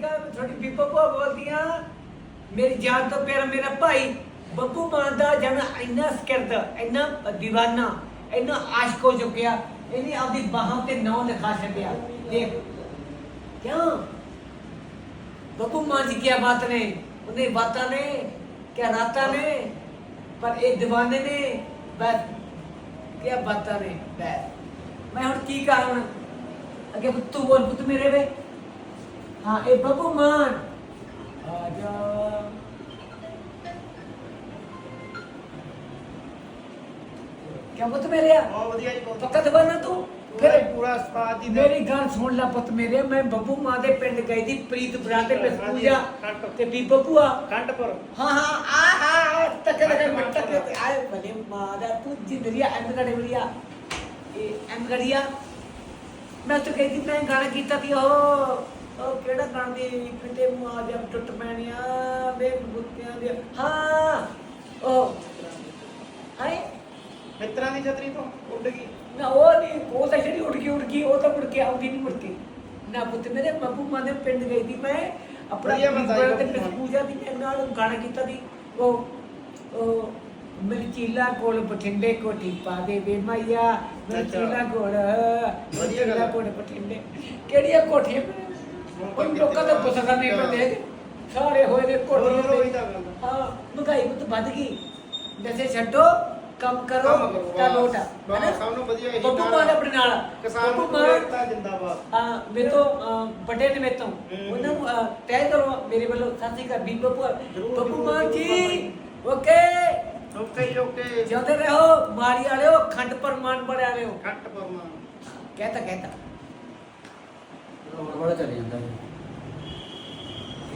ਕਵਿਤਾ ਤੁਹਾਡੀ ਬੀਬਾ ਭੋਗਵਲ ਦੀਆਂ ਮੇਰੀ ਜਾਨ ਤੋਂ ਪਿਆਰਾ ਮੇਰਾ ਭਾਈ, ਬੱਬੂ ਮਾਨ ਦਾ ਜਨ ਇੰਨਾ ਸਕਰਦਾ, ਇੰਨਾ دیਵਾਨਾ ਇੰਨਾ ਆਸ਼ਕ ਹੋ ਚੁੱਕਿਆ, ਇਹਨੇ ਆਪਦੀ ਬਾਹਾਂ ਤੇ ਨਾਂ ਲਿਖਾ ਛੱਡਿਆ। ਦੇਖ, ਕਿਉਂ? ਬੱਬੂ ਮਾਨ ਜੀ ਕੀ ਬਾਤ ਨੇ? ਉਹਨੇ ਬਾਤਾਂ ਨੇ, ਕਿਆ ਰਾਤਾਂ ਨੇ, ਪਰ ਇਹ دیਵਾਨੇ ਨੇ, ਬਸ ਕੀ ਬਾਤਾਂ ਨੇ, ਬਸ। ਮੈਂ ਹੁਣ ਕੀ ਕਰਾਂ ਅੱਗੇ ਪੁੱਤ ਬੋਲ, ਪੁੱਤ ਮੇਰੇ ਵੇ। ਹਾਂ ਇਹ ਬੱਬੂ ਮਾਨ। ਆ ਜਾ ਕਿਆ ਪੁੱਤ ਮੇਰੇ ਆ? ਬਹੁਤ ਵਧੀਆ ਜੀ ਬਹੁਤ ਪੱਕਾ ਦਵਾਨਾ ਤੂੰ? ਫਿਰ ਫਿਰ ਪੂਰਾ ਉਸਤਾਦ ਜੀ ਦਾ ਮੇਰੀ ਗੱਲ ਸੁਣ ਲੈ ਪੁੱਤ ਮੇਰੇ ਮੈਂ ਬੱਬੂ ਮਾਂ ਦੇ ਪਿੰਡ ਗਈ ਸੀ ਪ੍ਰੀਤ ਬਰਾ ਤੇ ਹਾਂਜੀ, ਪੂਜਾ ਕੱਟ। ਤੇ ਬੀਬੋ ਭੂਆ ਕੰਟਪੁਰ ਹਾਂ ਹਾਂ ਆ ਆ ਤੱਕ ਤੱਕ ਮੱਟਕ ਤੇ ਆਏ। ਬਲੇ ਮਾਂ ਦਾ ਤੂੰ ਜਿੰਦਰੀਆ ਐਮ ਗੜੇ ਬੜੀਆ ਇਹ ਐਮ ਗੜੀਆ ਮੈਂ ਤਾਂ ਕਹਿੰਦੀ ਮੈਂ ਗਾਣਾ ਕੀਤਾ ਸੀ ਉਹ ਉਹ ਕਿਹੜਾ ਗਾਣਾ ਦੀ ਕਿਤੇ ਮਾਂ ਦੇ ਟੁੱਟ ਪੈਣੀਆਂ ਵੇ ਗੁੱਤਿਆਂ ਦੇ ਹਾਂ ਉਹ। ਹਾਏ। ਮਿੱਤਰਾਂ ਦੀ ਛਤਰੀ ਤੋਂ ਉੱਡ ਗਈ। ਨਾ ਉਹ ਨਹੀਂ ਉਹ ਤਾਂ ਜਿਹੜੀ ਉੱਡ ਗਈ ਉੱਡ ਗਈ ਉਹ ਤਾਂ ਮੁੜ ਕੇ ਆਉਂਦੀ ਨਹੀਂ ਮੁੜ ਕੇ। ਨਾ ਪੁੱਤ ਮੇਰੇ ਬੱਬੂ ਮਾਂ ਦੇ ਪਿੰਡ ਗਈ ਸੀ ਮੈਂ ਆਪਣਾ। ਪੂਜਾ ਦੀ ਮੇਰੇ ਨਾਲ ਗਾਣਾ ਕੀਤਾ ਸੀ। ਉਹ ਉਹ ਮੇਰੀ ਚੀਲਾ ਕੋਲ ਬਠਿੰਡੇ ਕੋਠੀ ਪਾ ਦੇ ਵੇ ਮਾਈਆ ਮੇਰੀ ਅੱਛਾ। ਚੀਲਾ ਕੋਲ ਵਧੀਆ। ਕੋਲ ਬਠਿੰਡੇ। ਕਿਹੜੀਆਂ ਕੋਠੀਆਂ? ਕੋਈ ਲੋਕਾਂ ਦਾ ਪੁੱਛਦਾ ਨਹੀਂ ਪੈਂਦੇ। ਸਾਰੇ ਹੋਏ ਨੇ ਗੱਲ ਆ। ਹਾਂ ਮਹਿੰਗਾਈ ਬਹੁਤ ਵੱਧ ਗਈ। ਨਸ਼ੇ ਛੱਡੋ ਕੰਮ ਕਰੋ ਤਾਂ। ਲੋਟ ਆ। ਹੈਨਾ? ਸਭ ਨੂੰ ਵਧੀਆ ਇਹੀ ਬੱਬੂ। ਮਾਨ ਆਪਣੇ ਨਾਲ ਕਿਸਾਨ ਨੂੰ ਏਕਤਾ ਜਿੰਦਾਬਾਦ। ਹਾਂ ਮੇਰੇ ਤੋਂ ਵੱਡੇ ਨੇ ਮੇਰੇ ਤੋਂ। ਉਹਨਾਂ ਨੂੰ ਤੈਅ ਕਰੋ ਮੇਰੇ ਵੱਲੋਂ ਸਾਥੀ ਕਰ ਵੀ ਬੱਬੂ ਬੱਬੂ ਮਾਨ ਜੀ ਓਕੇ। Okay okay. ਜਿਉਂਦੇ ਰਹੋ ਮਾਰੀ ਵਾਲਿਓ ਖੰਡ ਪਰਮਾਨ ਬੜੇ ਵਾਲਿਓ ਕੰਟਪੁਰ ਮਾਨ ਕਹਿਤਾ ਕਹਿਤਾ। പ്രമാണച്ചടി എന്തായാലും